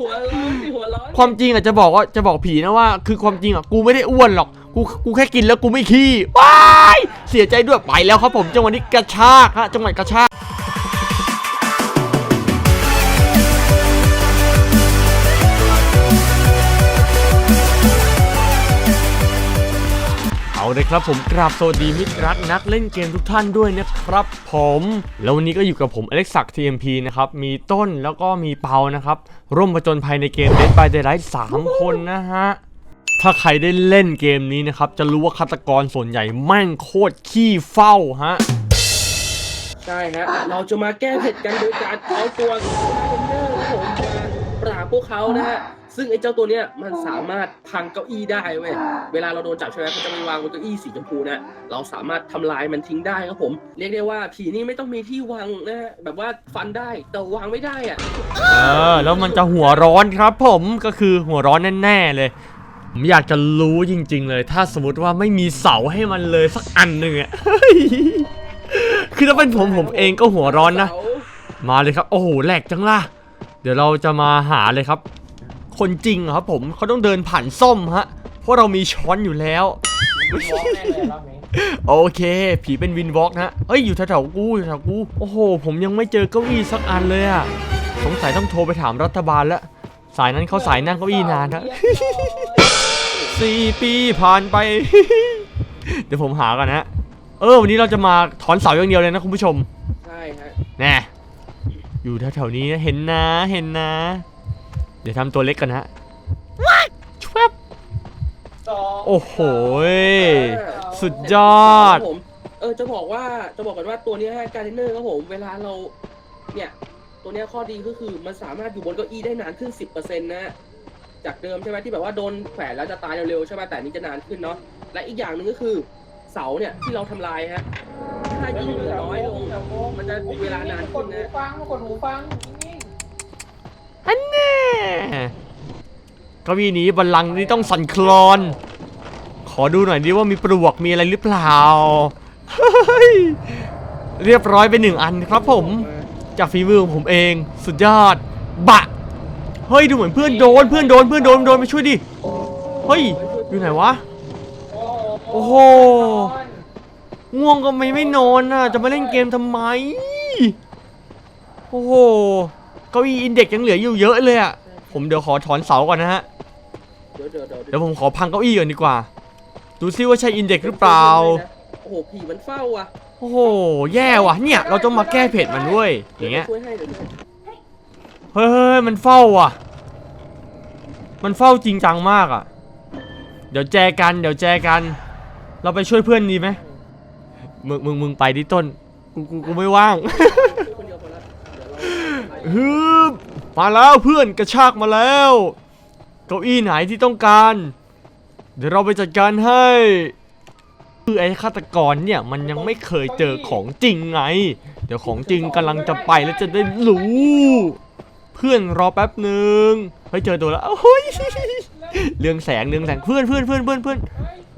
หัวร้อนสิหัวร้อนความจริงอะจะบอกว่าจะบอกผีนะว่า คือความจริงอะกูไม่ได้อ้วนหรอกกูกูแค่กินแล้วกูไม่ขี้ว้ายเสียใจด้วยไปแล้วครับผมจังหวะนี้กระชากฮะจังหวะกระชาก เอาเลยครับผมกราบสวัสดีมิตรรักนักเล่นเกมทุกท่านด้วยนะครับผมแล้ววันนี้ก็อยู่กับผมอเล็กซัก TMP นะครับมีต้นแล้วก็มีเปานะครับร่วมประจนภัยในเกม Dead by Daylight 3คนนะฮะถ้าใครได้เล่นเกมนี้นะครับ จะรู้ว่าฆาตกรส่วนใหญ่แม่งโคตรขี้เฝ้าฮะใช่ฮะเราจะมาแก้เผ็ดกันโดยการเอาตัวคาเทนเนอร์ครับผมมาปราบพวกเขานะฮะ ซึ่งไอ้เจ้าตัวเนี้ยมันสามารถพังเก้าอี้ได้เว้ย เวลาเราโดนจับใช่ไหมเขาจะไปวางบนเก้าอี้สีชมพูนะ เราสามารถทำลายมันทิ้งได้ครับผม เรียกได้ว่าผีนี่ไม่ต้องมีที่วางนะฮะแบบว่าฟันได้แต่วางไม่ได้อะเออ แล้วมันจะหัวร้อนครับผมก็คือหัวร้อนแน่ๆเลย ผมอยากจะรู้จริง ๆ เลย ถ้าสมมติว่าไม่มีเสาให้มันเลยสักอันหนึ่งอะเฮ้ยคือถ้าเป็นผมผมเองก็หัวร้อนนะเสามาเลยครับ โอ้โหแหลกจังล่ะ เดี๋ยวเราจะมาหาเลยครับ คนจริงเหรอครับผมเขาต้องเดินผ่านส้มฮะ เพราะเรามีช้อนอยู่แล้ว โอเค ผีเป็นวินวอล์กนะเอ้ยอยู่แถวๆกูอยู่แถวๆกู โอ้โห ผมยังไม่เจอเก้าอี้สักอันเลยอะสงสัยต้องโทรไปถามรัฐบาลแล้วสายนั้นเขาสายนั่งเก้าอี้นานนะสี่ปีผ่านไป เดี๋ยวผมหากันนะ เออ วันนี้เราจะมาถอนเสาอย่างเดียวเลยนะคุณผู้ชม ใช่ฮะแน่อยู่แถวๆนี้นะเห็นนะเห็นนะ เดี๋ยวทำตัวเล็กกันนะชวบโอ้โหยสุดยอดครับผมเออจะบอกว่าจะบอกกันว่าตัวเนี้ยฮะการเทนเนอร์ครับผมเวลาเราเนี่ยตัวเนี้ยข้อดีก็คือมันสามารถอยู่บนเก้าอี้ได้นานขึ้น 10%นะฮะจากเดิมใช่ไหมที่แบบว่าโดนแขวนแล้วจะตายเร็วๆใช่ไหมแต่อันนี้จะนานขึ้นเนาะและอีกอย่างหนึ่งก็คือเสาเนี่ยที่เราทำลายฮะถ้ายิงเหลือน้อยลงมันจะเวลานานขึ้นนะฟังกดหูฟังนิ่ง อันแน่เก้าอี้นี้บัลลังก์นี้ต้องสั่นคลอน ขอดูหน่อยดิว่ามีปลวกมีอะไรหรือเปล่าเฮ้ยเรียบร้อยไปหนึ่งอันครับผม จากฝีมือของผมเอง สุดยอด บะ เฮ้ยดูเหมือนเพื่อนโดนเพื่อนโดนเพื่อนโดนโดนไปช่วยดิ เฮ้ยอยู่ไหนวะ โอ้โหง่วงก็ไม่ไม่นอนน่ะ จะมาเล่นเกมทำไม โอ้โห เก้าอี้อินเด็กยังเหลืออยู่เยอะเลยอะผมเดี๋ยวขอถอนเสาก่อนนะฮะ เดี๋ยวเดี๋ยวเดี๋ยวเดี๋ยวผมขอพังเก้าอี้ก่อนดีกว่า ดูซิว่าใช่อินเด็กหรือเปล่า โอ้โหผีมันเฝ้าอะโอ้โห แย่ว่ะ เนี่ย เราต้องมาแก้เผ็ดมันด้วย อย่างเงี้ยช่วยให้เดี๋ยวช่วยเฮ้ยเฮ้ยมันเฝ้าอะ มันเฝ้าจริงจังมากอะ เดี๋ยวแจกัน เดี๋ยวแจกัน เราไปช่วยเพื่อนดีไหมมึง มึง มึงไปดิต้น กู กู กูไม่ว่าง ฮึบมาแล้วเพื่อนกระชากมาแล้ว เก้าอี้ไหนที่ต้องการ เดี๋ยวเราไปจัดการให้ คือไอ้ฆาตกรเนี่ยมันยังไม่เคยเจอของจริงไง เดี๋ยวของจริงกำลังจะไปแล้วจะได้รู้ เพื่อนรอแป๊บหนึ่งเฮ้ยเจอตัวแล้วโอ้ยเรื่องแสงเรื่องแสงเพื่อนเพื่อนเพื่อนเพื่อนเพื่อน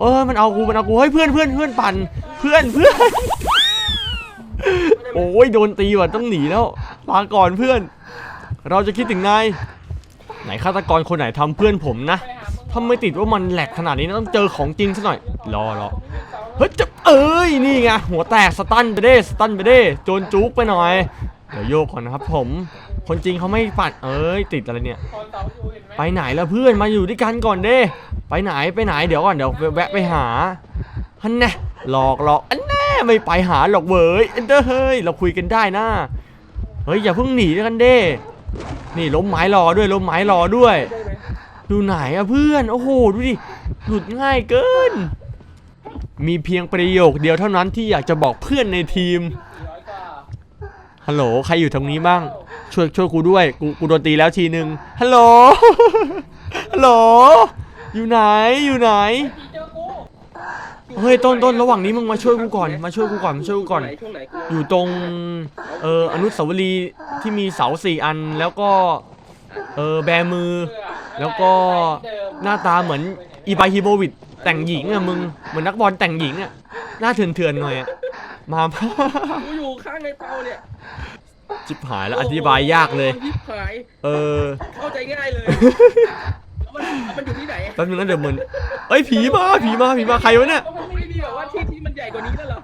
เออมันเอากูมันเอากูเฮ้ยเพื่อนเพื่อนเพื่อนปั่นเพื่อนเพื่อน โอ้ยโดนตีว่ะต้องหนีแล้วลาก่อนเพื่อน เราจะคิดถึงนายไหนฆาตกรคนไหนทำเพื่อนผมนะถ้าไม่ติดว่ามันแหลกขนาดนี้นะต้องเจอของจริงซะหน่อย รอรอเฮ้ยจะเอ้ยนี่ไงหัวแตกสตันไปเด้สตันไปเด้โจนจุกไปหน่อย เดี๋ยวโยกก่อนนะครับผม คนจริงเขาไม่ปัดเอ้ยติดอะไรเนี่ย ไปไหนแล้วเพื่อนมาอยู่ด้วยกันก่อนเด้ ไปไหนไปไหนเดี๋ยวก่อนเดี๋ยวแวะไปหาฮันแน่หลอกหลอกอัน ไม่ไปหาหรอกเว้ยเด้อเฮ้ยเราคุยกันได้นะเฮ้ยอย่าเพิ่งหนีด้วกันเด้ นี่ล้มไม้รอด้วยล้มไม้รอด้วย ดูไหนอะเพื่อนโอ้โหดูดิหลุดง่ายเกิน มีเพียงประโยคเดียวเท่านั้นที่อยากจะบอกเพื่อนในทีมฮัลโหลใครอยู่ตรงนี้บ้าง ช่วยช่วยกูด้วยกูกูโดนตีแล้วทีนึงฮัลโหลฮัลโหลอยู่ไหนอยู่ไหน เจอกูเฮ้ยต้นต้นระหว่างนี้มึงมาช่วยกูก่อนมาช่วยกูก่อนมาช่วยกูก่อนไหช่วงไหนกูอยู่ตรงเอออนุสาวรีย์ที่มีเสาสี่อันแล้วก็เออแบมือ แล้วก็หน้าตาเหมือนอีบาฮิโบวิดแต่งหญิงอะมึงเหมือนนักบอลแต่งหญิงอะหน้าเถื่อนๆหน่อยอะมา กูอยู่ข้างในเปาเนี่ยจิบหายแล้วอธิบายยากเลย โอ้โหยิบหายเออเข้าใจง่ายเลย มันมันอยู่ที่ไหนแป๊บนึงนะเดี๋ยวมันเอ้ยผีมาผีมาผีมาใครวะเนี่ย ก็มันไม่มีแบบว่าที่ที่มันใหญ่กว่านี้แล้วเหรอ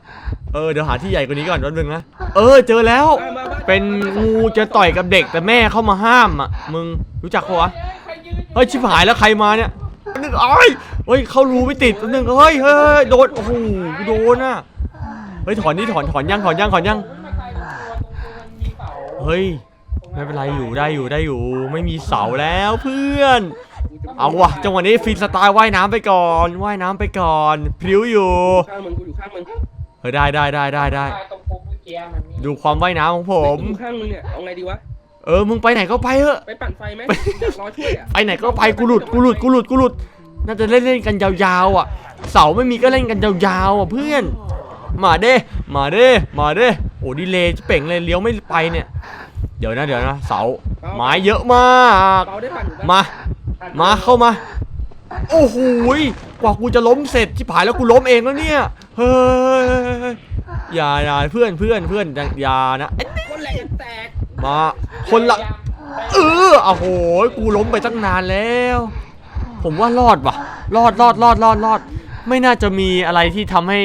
เออเดี๋ยวหาที่ใหญ่กว่านี้ก่อนแป๊บนึงนะเออเจอแล้วมามามาเป็นงูจะต่อยกับเด็กแต่แม่เข้ามาห้ามอะมึงรู้จักปะวะใครยืนเฮ้ยชิบหายแล้วใครมาเนี่ยแป๊บนึงเอ้ยเฮ้ยเข้ารูไม่ติดแป๊บนึงเฮ้ยเฮ้ยเฮ้ยโดนโอ้โหกูโดนอะเฮ้ยถอนนี่ถอนถอนยังถอนยังถอนยังไม่ใครตัวตรงตัวมันมีเสาเฮ้ยไม่เป็นไรอยู่ได้อยู่ได้อยู่ ไม่มีเสาแล้วเพื่อน เอาวะจังหวะนี้ฟรีสไตล์ว่ายน้ำไปก่อนว่ายน้ำไปก่อนพริ้วอยู่ข้างมึงกูอยู่ข้างมึงเฮ้ยได้ได้ได้ได้ได้ใครตรงปุ๊บเมื่อกี้มันมีดูความว่ายน้ำของผมกูอยู่ข้างมึงเนี่ยเอาไงดีวะเออมึงไปไหนก็ไปเถอะไปปั่นไฟไหมอยากรอช่วยอะไปไหนก็ไปกูหลุดกูหลุดกูหลุดกูหลุดน่าจะเล่นเล่นกันยาวๆอะ เสาไม่มีก็เล่นกันยาวๆอะเพื่อน มาเด้มาเด้มาเด้โอ้ดีเลยเป่งเลยเลี้ยวไม่ไปเนี่ย เดี๋ยวนะเดี๋ยวนะเสาไม้เยอะมาก เปาได้ปั่นอยู่ปะมา มาเข้ามา โอ้โหยกว่ากูจะล้มเสร็จที่ผายแล้วกูล้มเองแล้วเนี่ย เฮ้ยอย่าอย่าเพื่อนเพื่อนเพื่อนอย่านะเอ้ยคนแรงแตกมาคนละ เออโอ้โหกูล้มไปตั้งนานแล้ว ผมว่ารอดว่ะ รอดรอดรอดรอดรอด ไม่น่าจะมีอะไรที่ทำให้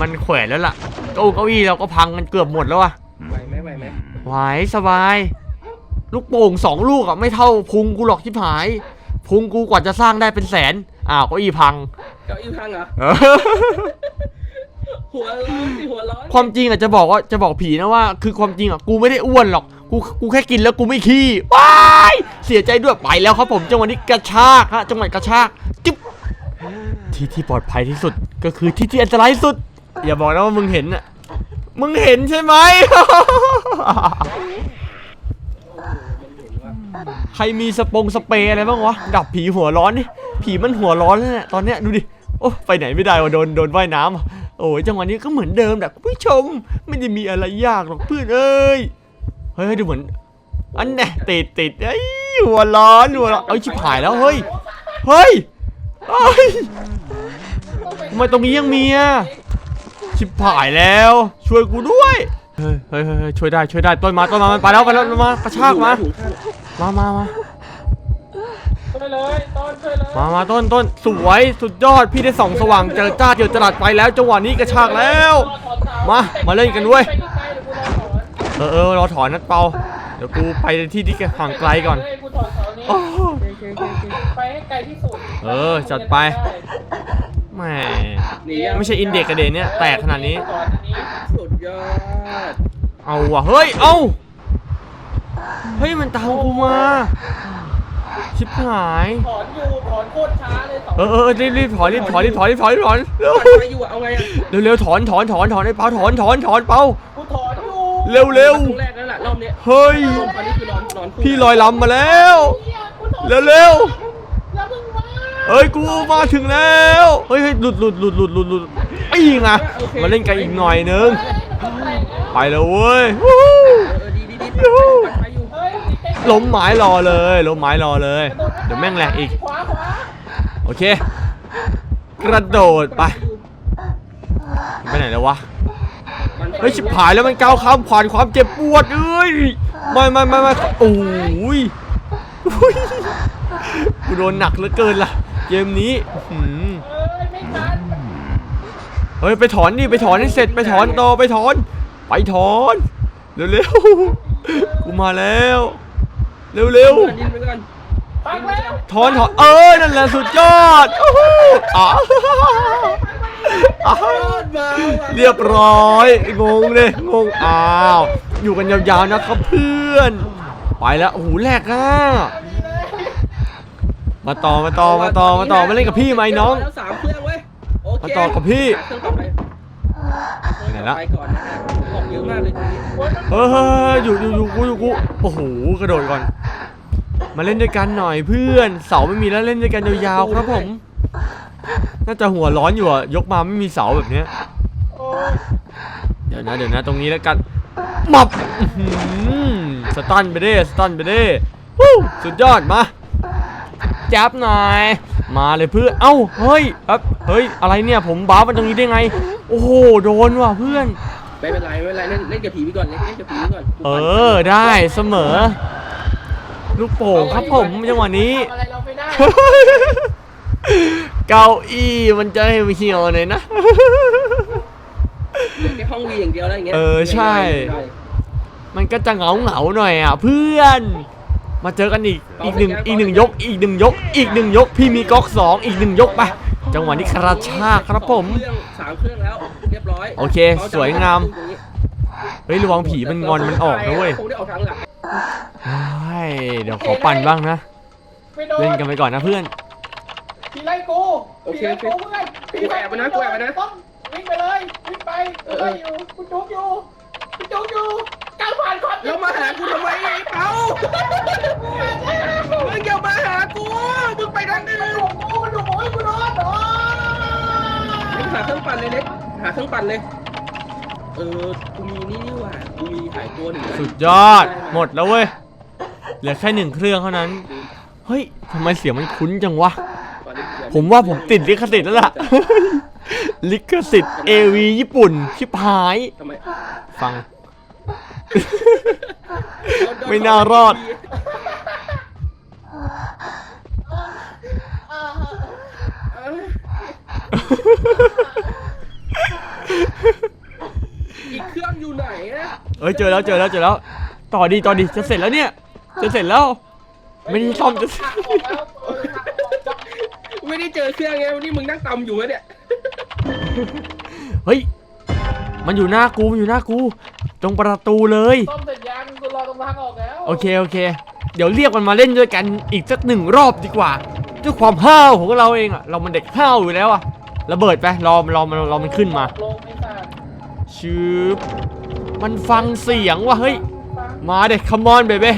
มันแขวนแล้วล่ะ เก้าเก้าอี้เราก็พังกันเกือบหมดแล้วอะ ไหมไหวสบาย ลูกโป่งสองลูกอะไม่เท่าพุงกูหรอกที่ผาย พุงกูกว่าจะสร้างได้เป็นแสนอ้าวเก้าอี้พัง เก้าอี้พังเหรอเออหัวร้อนสิหัวร้อนความจริงอะจะบอกว่าจะบอกผีนะว่า คือความจริงอะกูไม่ได้อ้วนหรอกกูกูแค่กินแล้วกูไม่ขี้ว้ายเสียใจด้วยไปแล้วครับผมจังหวะนี้กระชากฮะจังหวะกระชากจิ๊บที่ที่ปลอดภัยที่สุดก็คือที่ที่อันตรายที่สุด อย่าบอกนะว่ามึงเห็นอะ มึงเห็นใช่ไหม ใครมีสปงสเปรย์อะไรบ้างวะ ดับผีหัวร้อนดิผีมันหัวร้อนแล้วเนี่ยตอนเนี้ยดูดิ โอ้ไปไหนไม่ได้วะโดนโดนว่ายน้ำอะโอ้ยจังหวะนี้ก็เหมือนเดิมแหละคุณผู้ชม ไม่ได้มีอะไรยากหรอกเพื่อนเอ้ย เฮ้ยดูเหมือน อันเนี้ยติดติดเอ้ยหัวร้อนหัวร้อนเอ้ยชิบหายแล้วเฮ้ย เฮ้ยเฮ้ยทำไมตรงนี้ยังมีอะ ชิบหายแล้ว ช่วยกูด้วยเฮ้ยเฮ้ยเฮ้ยเฮ้ยช่วยได้ช่วยได้ต้นมาต้นมามันไปแล้วไปแล้วมากระชากมาถุงข้างมามามาช่วยเลยต้นช่วยเลยมามาต้นต้นสวยสุดยอดพี่ได้ส่องสว่างเจอจ้าเจอจรัสไปแล้วจังหวะนี้กระชากแล้ว มามาเล่นกันด้วยไปใกล้ๆเดี๋ยวกูรอถอนเออเออรอถอนนัดเปาเดี๋ยวกูไปที่ที่ห่างไกลก่อนเฮ้ยกูถอนเสานี้โอ้โอเคโอเคโอเคไปให้ไกลที่สุดเออจัดไป แหมหนียังไม่ใช่อินเด็กกระเดนเนี่ยแตกขนาดนี้ถอนอันนี้ สุดยอดเอาว่ะเฮ้ย เอาเฮ้ยมันตามกูมา ชิบหาย ถอนอยู่ถอนโคตรช้าเลยสองเออเออรีบรีบถอนรีบถอนรีบถอนรีบถอนรีบถอนเร็วปั่นไฟอยู่อะเอาไงอะเร็วเร็วถอนถอนถอนถอนไอ้เปาถอนถอนถอนเปา กูถอนอยู่เร็วเร็วครั้งแรกแล้วล่ะรอบเนี้ยเฮ้ยลงตอนนี้คือนอนนอนคู่พี่ลอยลำมาแล้วเหี้ยกูถอนเร็วเร็วอย่าเพิ่งมา เฮ้ยกูมาถึงแล้วเฮ้ยเฮ้ยหลุดหลุดหลุดหลุดหลุดหลุดไอ้ไงมาเล่นกันอีกหน่อยนึงไปแล้วเว้ยวู้ดีดีดีไฟอยู่ล้มไม้รอเลยล้มไม้รอเลย เดี๋ยวแม่งแหลกอีก โอเค กระโดดไปไปไหนแล้ววะเฮ้ยชิบหายแล้วมันก้าวข้ามผ่านความเจ็บปวดเอ้ยไม่ไม่ไม่ไม่โอ้ยอุ้ยกูโดนหนักเหลือเกินล่ะ เกมนี้อื้อหือเอ้ยไม่ทันเฮ้ยไปถอนดิไปถอนให้เสร็จไปถอนต่อไปถอน ไปถอนเร็วๆกูมาแล้วเร็วเร็วดินไปก่อนปังแล้วๆถอนถอนเออนั่นแหละสุดยอดโอ้โหอะอะรอดมาว่ะเรียบร้อยงงเลยงงอ้าวอยู่กันยาวๆนะครับเพื่อน ไปแล้วโอ้โหแหลกอะ มาต่อมาต่อมาต่อมาต่อมาเล่นกับพี่ไหมน้อง แล้วสามเครื่องเว้ยโอเคมาต่อกับพี่เครื่องต่อไปไหนละไปก่อนนะฮะของเยอะมากเลยตรงนี้เฮ้ยอยู่อยู่อยู่กูอยู่กูโอ้โหกระโดดก่อน มาเล่นด้วยกันหน่อยเพื่อน เสาไม่มีแล้วเล่นด้วยกันยาวๆครับผม น่าจะหัวร้อนอยู่อะยกมาไม่มีเสาแบบเนี้ยโอ้ยเดี๋ยวนะเดี๋ยวนะตรงนี้แล้วกันมับอื้อหือสตันไปเด้สตันไปเด้วู้สุดยอดมา จับหน่อย มาเลยเพื่อน เอ้า เฮ้ยครับเฮ้ย อะไรเนี่ย ผมบ้ามันตรงนี้ได้ไง โอ้โห โดนว่ะเพื่อน ไม่เป็นไรไม่เป็นไรเล่นเล่นกับผีไปก่อนเล่นเล่นกับผีไปก่อนกูเอปั่นอได้เสมอ ลูกโป่งครับผมจังหวะนี้ ทำอะไรเราไม่ได้เก้าอี้มันจะให้เหี่ยวหน่อยนะ เล่นแค่ห้องวีอย่างเดียวอะไรอย่างเงี้ยเออใช่ใช่มันก็จะเหงาเหงาๆหน่อยอะเพื่อน มาเจอกันอีกอีกหนึ่งอีกหนึ่งยก อีกหนึ่งยก อีกหนึ่งยก พี่มีก๊อกสองอีกหนึ่งยกไปจังหวะนี้กระชากครับผมสองเครื่องสามเครื่องแล้วเรียบร้อยโอเค สวยงามเฮ้ยระวังผีมันงอนมันออกนะเว้ยคงได้ออกทางหลังใช่เดี๋ยวขอปั่นบ้างนะไม่โดนเล่นกันไปก่อนนะเพื่อนผีไล่กูผีไล่กูเพื่อนผีไล่ต้องวิ่งไปเลยวิ่งไปกูไล่อยู่กูจุกอยู่กูจุกอยู่ก้าวผ่านก่อนแล้วมาหากูทำไมไอ้เปามึงอย่ามาหากูมึงไปทางอื่นมันดุกูมันดุกูให้กูโดนโดนเล็กหาเครื่องปั่นเลยเล็กหาเครื่องปั่นเลย เออกูมีนี่นี่หว่ากูมีหายตัวหนึ่งนะสุดยอด หมดแล้วเว้ย เหลือแค่หนึ่งเครื่องเท่านั้น เฮ้ยทำไมเสียงมันคุ้นจังวะก่อนที่จะผมว่าผมติดลิขสิทธิ์แล้วล่ะ ลิขสิทธิ์ AV ญี่ปุ่น ชิบหายทำไมฟัง ไม่น่ารอด อีกเครื่องอยู่ไหนนะเอ้ยเจอแล้วเจอแล้วเจอแล้ว ต่อดีต่อดีจะเสร็จแล้วเนี่ย จะเสร็จแล้ว ไม่ได้ซ่อมจะหักออกแล้วเออหักออกแล้วไม่ได้เจอเครื่องไงวันนี้มึงนั่งตำอยู่วะเนี่ย เฮ้ย มันอยู่หน้ากูมันอยู่หน้ากู ตรงประตูเลยซ่อมเสร็จยังกูรอตรงทางออกแล้วโอเคโอเค เดี๋ยวเรียกมันมาเล่นด้วยกันอีกสักหนึ่งรอบดีกว่าด้วยความห้าวของเราเองอะเรามันเด็กห้าวอยู่แล้วอะระเบิดไปรอรอมันรอมันขึ้นมาลงไม่สั่งชืบมันฟังเสียงว่ะเฮ้ย มาเด็กคัมอนเบเบ้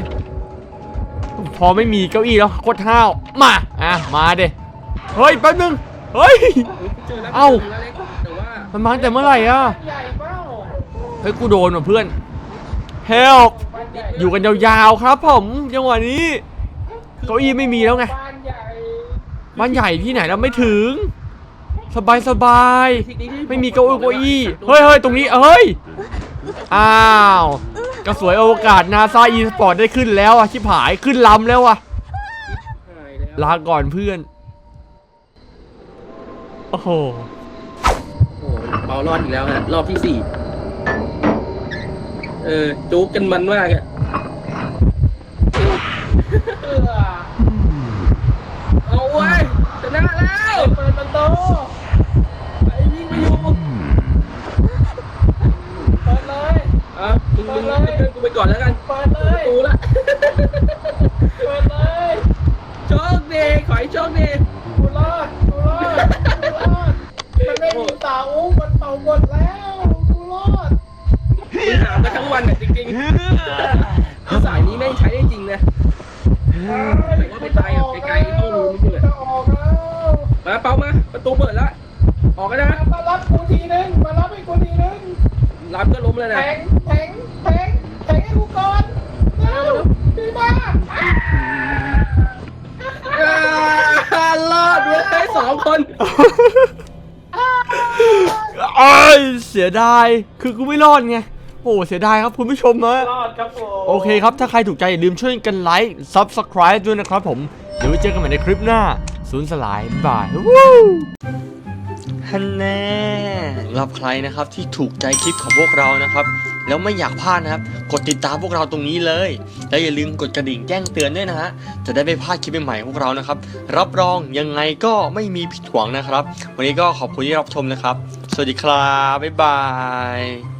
พอไม่มีเก้าอี้แล้วโคตรห้าวมาอะมาเด็เฮ้ยแป๊บนึงเฮ้ย เจอแล้วเอ้า จแล้วเล็กแต่ว่ามันมาตั้งแต่เมื่อไหร่อะใหญ่เปล่า เฮ้ยกูโดนว่ะเพื่อน help อยู่กันยาวๆครับ ผมจังหวะนี้เก้าอี้ไม่มีแล้วไงบ้านใหญ่บ้านใหญ่ที่ไหนเราไม่ถึง สบายสบายไม่มีเก้าอี้เก้าอี้เฮ้ยเฮ้ยตรงนี้เฮ้ยอ้าวกระสวยอวกาศนาซาอีสปอร์ตได้ขึ้นแล้วอะชิบหายขึ้นลำแล้วอะลาก่อนเพื่อน โอ้โหโอ้โหเปารอดอีกแล้วฮะรอบที่สี่ เออจุกกันมันมากอะเอาไว้ชนะแล้ว เปิดประตู ไอ้วิ่งไปอยู่ เปิดเลย อะมึงมึงมึงเดินกูไปก่อนแล้วกัน เปิดเล ประ ย ตูละ เปิดเลย โชคดีขอให้โชคดี กูรอดกูรอดกูรอดมันไม่มีเสามันเป่าหมดแล้วกูรอด มึงหามาทั้งวันอะจริงๆคือสายนี้แม่งใช้ได้จริงนะ แต่ว่าไปตายอะไกลๆห้องนู้นนี่แหละ จะออกแล้ว มาเปามา ประตูเปิดแล้วออกกันนะ มารับกูทีนึง มารับให้กูทีนึง รับก็ล้มเลยแทนะงแทงแทงแทงให้กูก่อนเร็วดีมากอ่ารอดเว้ยสองคนไอ้ยเสียดาย คือกูไม่รอดไง โอ้เสียดายครับคุณผู้ชมนะ รอดครับผม โอเคครับ ถ้าใครถูกใจอย่าลืมช่วยกันไลค์ Subscribe ด้วยนะครับผม เดี๋ยวไว้เจอกันใหม่ในคลิปหน้า ศูนย์สลายบายวู้ฮันแน่รับใครนะครับที่ถูกใจคลิปของพวกเรานะครับ แล้วไม่อยากพลาดนะครับ กดติดตามพวกเราตรงนี้เลย แล้วอย่าลืมกดกระดิ่งแจ้งเตือนด้วยนะฮะจะได้ไม่พลาดคลิปใหม่ๆของพวกเรานะครับ รับรองยังไงก็ไม่มีผิดหวังนะครับ วันนี้ก็ขอบคุณที่รับชมนะครับ สวัสดีครับบ๊ายบาย